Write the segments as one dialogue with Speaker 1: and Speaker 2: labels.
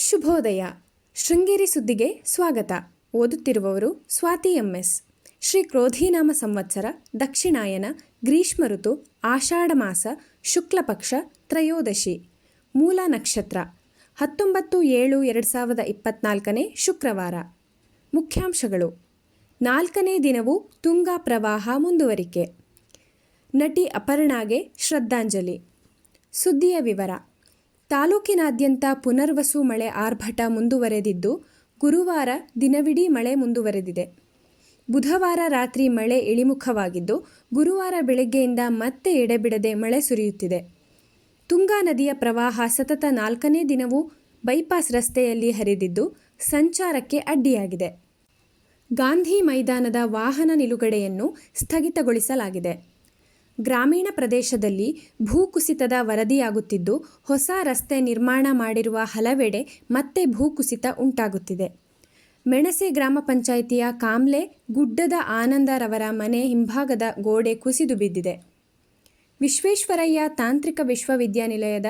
Speaker 1: ಶುಭೋದಯ. ಶೃಂಗೇರಿ ಸುದ್ದಿಗೆ ಸ್ವಾಗತ. ಓದುತ್ತಿರುವವರು ಸ್ವಾತಿ ಎಂಎಸ್. ಶ್ರೀ ಕ್ರೋಧಿನಾಮ ಸಂವತ್ಸರ, ದಕ್ಷಿಣಾಯನ, ಗ್ರೀಷ್ಮ ಋತು, ಆಷಾಢ ಮಾಸ, ಶುಕ್ಲಪಕ್ಷ, ತ್ರಯೋದಶಿ. ಮೂಲ ನಕ್ಷತ್ರ. ಹತ್ತೊಂಬತ್ತು ಏಳು ಎರಡು ಸಾವಿರದ ಇಪ್ಪತ್ನಾಲ್ಕನೇ ಶುಕ್ರವಾರ. ಮುಖ್ಯಾಂಶಗಳು. ನಾಲ್ಕನೇ ದಿನವೂ ತುಂಗಾ ಪ್ರವಾಹ ಮುಂದುವರಿಕೆ. ನಟಿ ಅಪರ್ಣಾಗೆ ಶ್ರದ್ಧಾಂಜಲಿ. ಸುದ್ದಿಯ ವಿವರ. ತಾಲೂಕಿನಾದ್ಯಂತ ಪುನರ್ವಸು ಮಳೆ ಆರ್ಭಟ ಮುಂದುವರೆದಿದ್ದು, ಗುರುವಾರ ದಿನವಿಡೀ ಮಳೆ ಮುಂದುವರೆದಿದೆ. ಬುಧವಾರ ರಾತ್ರಿ ಮಳೆ ಇಳಿಮುಖವಾಗಿದ್ದು, ಗುರುವಾರ ಬೆಳಗ್ಗೆಯಿಂದ ಮತ್ತೆ ಎಡೆಬಿಡದೆ ಮಳೆ ಸುರಿಯುತ್ತಿದೆ. ತುಂಗಾ ನದಿಯ ಪ್ರವಾಹ ಸತತ ನಾಲ್ಕನೇ ದಿನವೂ ಬೈಪಾಸ್ ರಸ್ತೆಯಲ್ಲಿ ಹರಿದಿದ್ದು, ಸಂಚಾರಕ್ಕೆ ಅಡ್ಡಿಯಾಗಿದೆ. ಗಾಂಧಿ ಮೈದಾನದ ವಾಹನ ನಿಲುಗಡೆಯನ್ನು ಸ್ಥಗಿತಗೊಳಿಸಲಾಗಿದೆ. ಗ್ರಾಮೀಣ ಪ್ರದೇಶದಲ್ಲಿ ಭೂಕುಸಿತದ ವರದಿಯಾಗುತ್ತಿದ್ದು, ಹೊಸ ರಸ್ತೆ ನಿರ್ಮಾಣ ಮಾಡಿರುವ ಹಲವೆಡೆ ಮತ್ತೆ ಭೂಕುಸಿತ ಉಂಟಾಗುತ್ತಿದೆ. ಮೆಣಸೆ ಗ್ರಾಮ ಪಂಚಾಯಿತಿಯ ಕಾಮ್ಲೆ, ಗುಡ್ಡದ ಆನಂದರವರ ಮನೆ ಹಿಂಭಾಗದ ಗೋಡೆ ಕುಸಿದು ಬಿದ್ದಿದೆ. ವಿಶ್ವೇಶ್ವರಯ್ಯ ತಾಂತ್ರಿಕ ವಿಶ್ವವಿದ್ಯಾನಿಲಯದ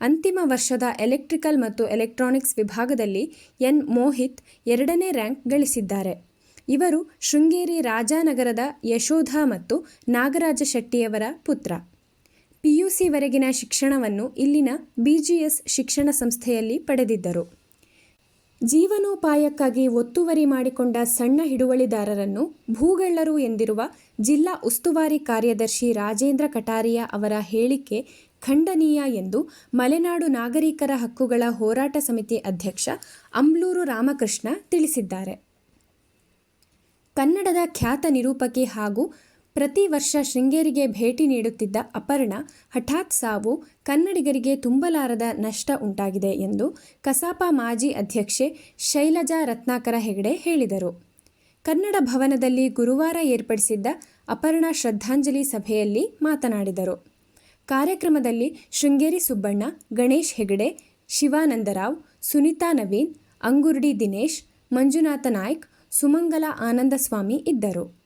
Speaker 1: ಅಂತಿಮ ವರ್ಷದ ಎಲೆಕ್ಟ್ರಿಕಲ್ ಮತ್ತು ಎಲೆಕ್ಟ್ರಾನಿಕ್ಸ್ ವಿಭಾಗದಲ್ಲಿ ಎನ್. ಮೋಹಿತ್ ಎರಡನೇ ರ್ಯಾಂಕ್ ಗಳಿಸಿದ್ದಾರೆ. ಇವರು ಶೃಂಗೇರಿ ರಾಜಾನಗರದ ಯಶೋಧ ಮತ್ತು ನಾಗರಾಜ ಶೆಟ್ಟಿಯವರ ಪುತ್ರ. ಪಿಯುಸಿವರೆಗಿನ ಶಿಕ್ಷಣವನ್ನು ಇಲ್ಲಿನ ಬಿಜಿಎಸ್ ಶಿಕ್ಷಣ ಸಂಸ್ಥೆಯಲ್ಲಿ ಪಡೆದಿದ್ದರು. ಜೀವನೋಪಾಯಕ್ಕಾಗಿ ಒತ್ತುವರಿ ಮಾಡಿಕೊಂಡ ಸಣ್ಣ ಹಿಡುವಳಿದಾರರನ್ನು ಭೂಗಳ್ಳರು ಎಂದಿರುವ ಜಿಲ್ಲಾ ಉಸ್ತುವಾರಿ ಕಾರ್ಯದರ್ಶಿ ರಾಜೇಂದ್ರ ಕಟಾರಿಯಾ ಅವರ ಹೇಳಿಕೆ ಖಂಡನೀಯ ಎಂದು ಮಲೆನಾಡು ನಾಗರಿಕರ ಹಕ್ಕುಗಳ ಹೋರಾಟ ಸಮಿತಿ ಅಧ್ಯಕ್ಷ ಅಂಬ್ಲೂರು ರಾಮಕೃಷ್ಣ ತಿಳಿಸಿದ್ದಾರೆ. ಕನ್ನಡದ ಖ್ಯಾತ ನಿರೂಪಕಿ ಹಾಗೂ ಪ್ರತಿ ವರ್ಷ ಶೃಂಗೇರಿಗೆ ಭೇಟಿ ನೀಡುತ್ತಿದ್ದ ಅಪರ್ಣ, ಹಠಾತ್ ಸಾವು, ಕನ್ನಡಿಗರಿಗೆ ತುಂಬಲಾರದ ನಷ್ಟ ಉಂಟಾಗಿದೆ ಎಂದು ಕಸಾಪ ಮಾಜಿ ಅಧ್ಯಕ್ಷೆ ಶೈಲಜಾ ರತ್ನಾಕರ ಹೆಗಡೆ ಹೇಳಿದರು. ಕನ್ನಡ ಭವನದಲ್ಲಿ ಗುರುವಾರ ಏರ್ಪಡಿಸಿದ್ದ ಅಪರ್ಣ ಶ್ರದ್ಧಾಂಜಲಿ ಸಭೆಯಲ್ಲಿ ಮಾತನಾಡಿದರು. ಕಾರ್ಯಕ್ರಮದಲ್ಲಿ ಶೃಂಗೇರಿ ಸುಬ್ಬಣ್ಣ, ಗಣೇಶ್ ಹೆಗಡೆ, ಶಿವಾನಂದರಾವ್, ಸುನಿತಾ ನವೀನ್, ಅಂಗುರ್ಡಿ ದಿನೇಶ್, ಮಂಜುನಾಥ ನಾಯ್ಕ್ ಸುಮಂಗಲ ಆನಂದಸ್ವಾಮಿ ಇದ್ದರು.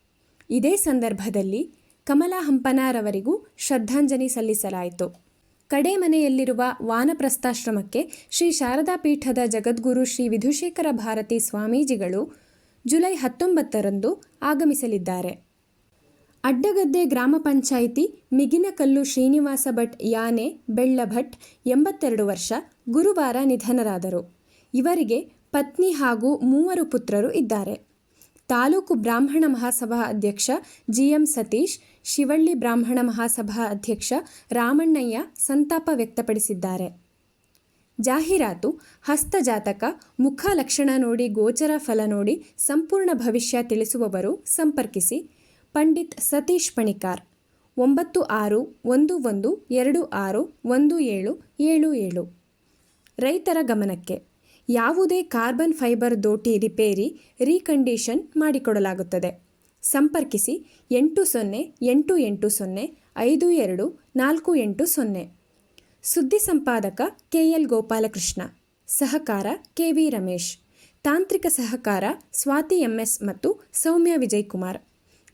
Speaker 1: ಇದೇ ಸಂದರ್ಭದಲ್ಲಿ ಕಮಲಾ ಹಂಪನಾರವರಿಗೂ ಶ್ರದ್ಧಾಂಜಲಿ ಸಲ್ಲಿಸಲಾಯಿತು. ಕಡೆ ಮನೆಯಲ್ಲಿರುವ ವಾನಪ್ರಸ್ಥಾಶ್ರಮಕ್ಕೆ ಶ್ರೀ ಶಾರದಾ ಪೀಠದ ಜಗದ್ಗುರು ಶ್ರೀ ವಿಧುಶೇಖರ ಭಾರತಿ ಸ್ವಾಮೀಜಿಗಳು ಜುಲೈ ಹತ್ತೊಂಬತ್ತರಂದು ಆಗಮಿಸಲಿದ್ದಾರೆ. ಅಡ್ಡಗದ್ದೆ ಗ್ರಾಮ ಪಂಚಾಯಿತಿ ಮಿಗಿನಕಲ್ಲು ಶ್ರೀನಿವಾಸ ಭಟ್ ಯಾನೆ ಬೆಳ್ಳಭಟ್ ಎಂಬತ್ತೆರಡು ವರ್ಷ ಗುರುವಾರ ನಿಧನರಾದರು. ಇವರಿಗೆ ಪತ್ನಿ ಹಾಗೂ ಮೂವರು ಪುತ್ರರು ಇದ್ದಾರೆ. ತಾಲೂಕು ಬ್ರಾಹ್ಮಣ ಮಹಾಸಭಾ ಅಧ್ಯಕ್ಷ ಜಿಎಂ ಸತೀಶ್, ಶಿವಳ್ಳಿ ಬ್ರಾಹ್ಮಣ ಮಹಾಸಭಾ ಅಧ್ಯಕ್ಷ ರಾಮಣ್ಣಯ್ಯ ಸಂತಾಪ ವ್ಯಕ್ತಪಡಿಸಿದ್ದಾರೆ. ಜಾಹೀರಾತು ಹಸ್ತಜಾತಕ ಮುಖ ಲಕ್ಷಣ ನೋಡಿ, ಗೋಚರ ಫಲ ನೋಡಿ, ಸಂಪೂರ್ಣ ಭವಿಷ್ಯ ತಿಳಿಸುವವರು ಸಂಪರ್ಕಿಸಿ, ಪಂಡಿತ್ ಸತೀಶ್ ಪಣಿಕಾರ್, ಒಂಬತ್ತು ಆರು ಒಂದು ಒಂದು ಎರಡು ಆರು ಒಂದು ಏಳು ಏಳು ಏಳು. ರೈತರ ಗಮನಕ್ಕೆ. ಯಾವುದೇ ಕಾರ್ಬನ್ ಫೈಬರ್ ದೋಟಿ ರಿಪೇರಿ, ರೀಕಂಡೀಷನ್ ಮಾಡಿಕೊಡಲಾಗುತ್ತದೆ. ಸಂಪರ್ಕಿಸಿ ಎಂಟು ಸೊನ್ನೆ ಎಂಟು ಎಂಟು ಸೊನ್ನೆ ಐದು ಎರಡು ನಾಲ್ಕು ಎಂಟು ಸೊನ್ನೆ. ಸುದ್ದಿ ಸಂಪಾದಕ ಕೆ ಎಲ್ ಗೋಪಾಲಕೃಷ್ಣ, ಸಹಕಾರ ಕೆ ವಿ ರಮೇಶ್, ತಾಂತ್ರಿಕ ಸಹಕಾರ ಸ್ವಾತಿ ಎಂಎಸ್ ಮತ್ತು ಸೌಮ್ಯ ವಿಜಯ್ ಕುಮಾರ್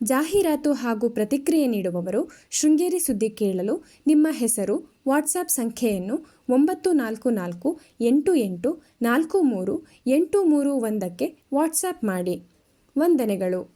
Speaker 1: ಜಾಹೀರಾತು ಹಾಗೂ ಪ್ರತಿಕ್ರಿಯೆ ನೀಡುವವರು ಶೃಂಗೇರಿ ಸುದ್ದಿ ಕೇಳಲು ನಿಮ್ಮ ಹೆಸರು ವಾಟ್ಸಾಪ್ ಸಂಖ್ಯೆಯನ್ನು ಒಂಬತ್ತು ನಾಲ್ಕು ನಾಲ್ಕು ಎಂಟು ಎಂಟು ನಾಲ್ಕು ಮೂರು ಎಂಟು ಮೂರು ಒಂದಕ್ಕೆ ವಾಟ್ಸಾಪ್ ಮಾಡಿ. ವಂದನೆಗಳು.